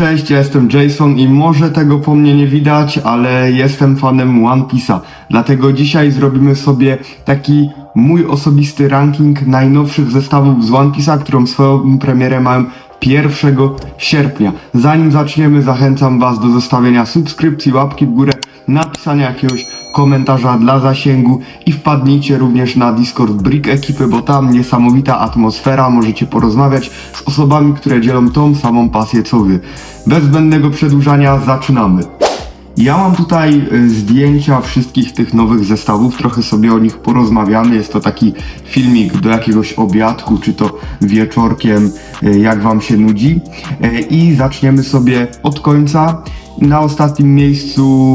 Cześć, ja jestem Jason i może tego po mnie nie widać, ale jestem fanem One Piece'a. Dlatego dzisiaj zrobimy sobie taki mój osobisty ranking najnowszych zestawów z One Piece'a, którą swoją premierę mają 1 sierpnia. Zanim zaczniemy, zachęcam Was do zostawienia subskrypcji, łapki w górę, napisania jakiegoś komentarza dla zasięgu i wpadnijcie również na Discord Brick ekipy, bo tam niesamowita atmosfera, możecie porozmawiać z osobami, które dzielą tą samą pasję co Wy. Bez zbędnego przedłużania zaczynamy. Ja mam tutaj y, zdjęcia wszystkich tych nowych zestawów, trochę sobie o nich porozmawiamy. Jest to taki filmik do jakiegoś obiadku, czy to wieczorkiem, y, jak Wam się nudzi. Y, I zaczniemy sobie od końca. Na ostatnim miejscu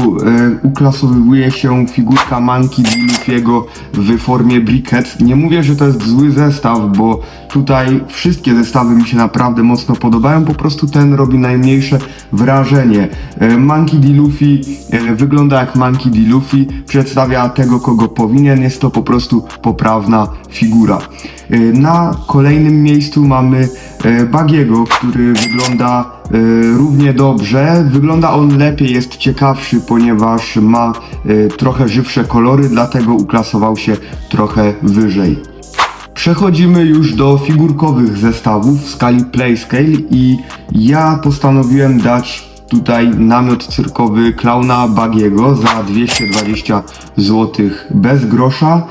y, uklasowywuje się figurka Monkey D. Luffy'ego w formie Bricket. Nie mówię, że to jest zły zestaw, bo tutaj wszystkie zestawy mi się naprawdę mocno podobają. Po prostu ten robi najmniejsze wrażenie. Y, Monkey D. Luffy y, wygląda jak Monkey D. Luffy, przedstawia tego, kogo powinien. Jest to po prostu poprawna figura. Y, Na kolejnym miejscu mamy Bagiego, który wygląda y, równie dobrze. Wygląda on lepiej, jest ciekawszy, ponieważ ma y, trochę żywsze kolory, dlatego uklasował się trochę wyżej. Przechodzimy już do figurkowych zestawów w skali Playscale i ja postanowiłem dać tutaj namiot cyrkowy klauna Bagiego za 220 zł bez grosza.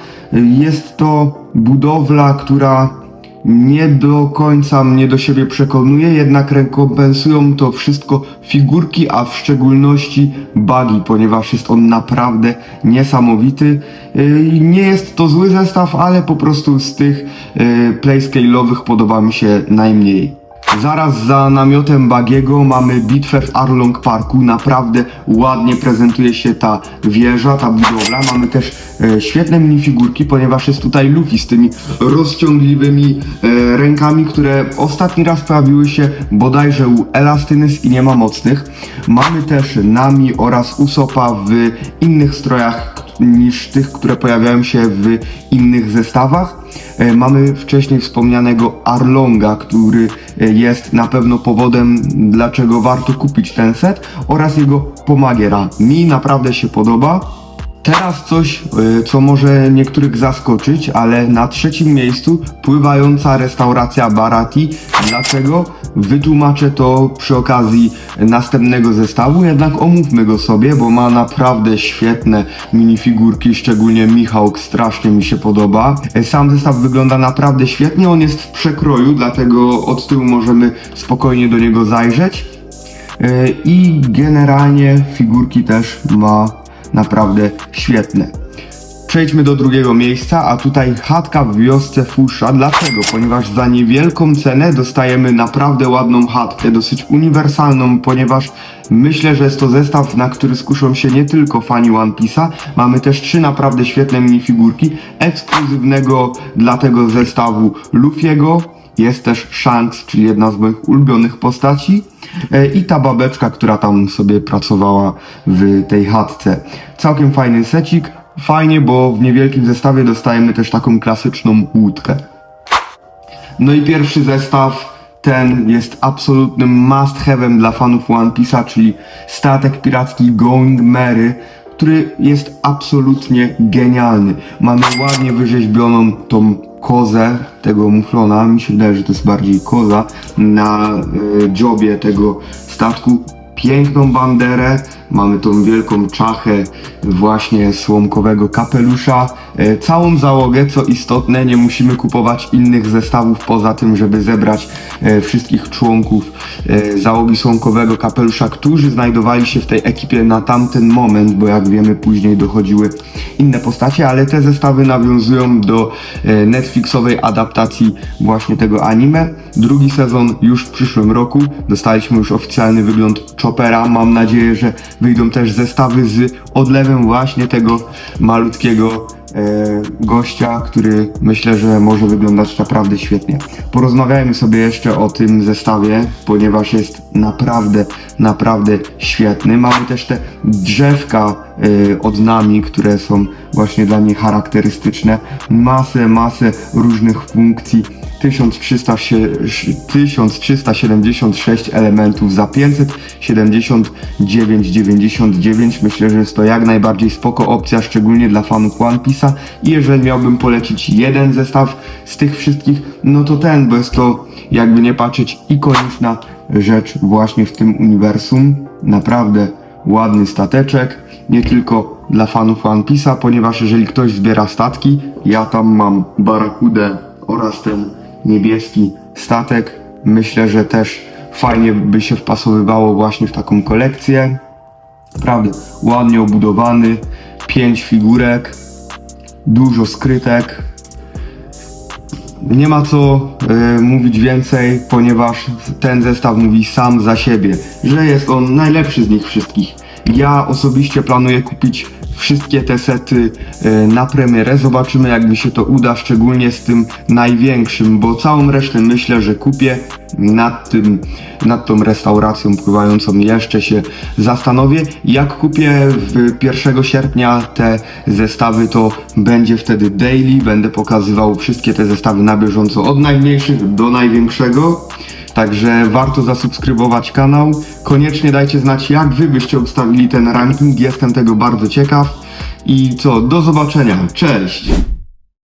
Jest to budowla, która nie do końca mnie do siebie przekonuje, jednak rekompensują to wszystko figurki, a w szczególności Buggy, ponieważ jest on naprawdę niesamowity. Yy, Nie jest to zły zestaw, ale po prostu z tych yy, playscale'owych podoba mi się najmniej. Zaraz za namiotem Bagiego mamy bitwę w Arlong Parku. Naprawdę ładnie prezentuje się ta wieża, ta budowla. Mamy też e, świetne minifigurki, ponieważ jest tutaj Luffy z tymi rozciągliwymi e, rękami, które ostatni raz pojawiły się bodajże u Elastynys i nie ma mocnych. Mamy też Nami oraz Usopa w innych strojach niż tych, które pojawiają się w innych zestawach. E, Mamy wcześniej wspomnianego Arlonga, który e, jest na pewno powodem, dlaczego warto kupić ten set oraz jego Pomagiera. Mi naprawdę się podoba. Teraz coś, y, co może niektórych zaskoczyć, ale na trzecim miejscu pływająca restauracja Barati. Dlaczego? Wytłumaczę to przy okazji następnego zestawu, jednak omówmy go sobie, bo ma naprawdę świetne minifigurki, szczególnie Michał strasznie mi się podoba. E, Sam zestaw wygląda naprawdę świetnie, on jest w przekroju, dlatego od tyłu możemy spokojnie do niego zajrzeć. E, I generalnie figurki też ma naprawdę świetne. Przejdźmy do drugiego miejsca, a tutaj chatka w wiosce Fusza. Dlaczego? Ponieważ za niewielką cenę dostajemy naprawdę ładną chatkę, dosyć uniwersalną, ponieważ myślę, że jest to zestaw, na który skuszą się nie tylko fani One Piece'a. Mamy też trzy naprawdę świetne minifigurki, ekskluzywnego dla tego zestawu Luffy'ego, jest też Shanks, czyli jedna z moich ulubionych postaci. E, I ta babeczka, która tam sobie pracowała w tej chatce. Całkiem fajny secik. Fajnie, bo w niewielkim zestawie dostajemy też taką klasyczną łódkę. No i pierwszy zestaw, ten jest absolutnym must have'em dla fanów One Piece'a, czyli statek piracki Going Merry, który jest absolutnie genialny. Mamy ładnie wyrzeźbioną tą kozę tego muflona, mi się wydaje, że to jest bardziej koza, na y, dziobie tego statku. Piękną banderę, mamy tą wielką czachę właśnie słomkowego kapelusza. E, Całą załogę, co istotne, nie musimy kupować innych zestawów poza tym, żeby zebrać e, wszystkich członków e, załogi słomkowego kapelusza, którzy znajdowali się w tej ekipie na tamten moment, bo jak wiemy później dochodziły inne postacie, ale te zestawy nawiązują do Netflixowej adaptacji właśnie tego anime. Drugi sezon już w przyszłym roku. Dostaliśmy już oficjalny wygląd Chopera. Mam nadzieję, że wyjdą też zestawy z odlewem właśnie tego malutkiego e, gościa, który myślę, że może wyglądać naprawdę świetnie. Porozmawiajmy sobie jeszcze o tym zestawie, ponieważ jest naprawdę, naprawdę świetny. Mamy też te drzewka e, od nami, które są właśnie dla niej charakterystyczne. Masę, masę różnych funkcji 1300 się- 1376 elementów za 579,99. Myślę, że jest to jak najbardziej spoko opcja, szczególnie dla fanów One Piece'a. I jeżeli miałbym polecić jeden zestaw z tych wszystkich, no to ten, bo jest to jakby nie patrzeć ikoniczna rzecz właśnie w tym uniwersum. Naprawdę ładny stateczek, nie tylko dla fanów One Piece'a, ponieważ jeżeli ktoś zbiera statki, ja tam mam Barakudę oraz ten niebieski statek. Myślę, że też fajnie by się wpasowywało właśnie w taką kolekcję. Naprawdę ładnie obudowany, pięć figurek, dużo skrytek. Nie ma co e, mówić więcej, ponieważ ten zestaw mówi sam za siebie, że jest on najlepszy z nich wszystkich. Ja osobiście planuję kupić wszystkie te sety e, na premierę. Zobaczymy jak mi się to uda, szczególnie z tym największym, bo całą resztę myślę, że kupię. Nad tym, nad tą restauracją pływającą jeszcze się zastanowię. Jak kupię w 1 sierpnia te zestawy, to będzie wtedy daily. Będę pokazywał wszystkie te zestawy na bieżąco od najmniejszych do największego. Także warto zasubskrybować kanał. Koniecznie dajcie znać, jak wy byście ustawili ten ranking. Jestem tego bardzo ciekaw. I co, do zobaczenia. Cześć!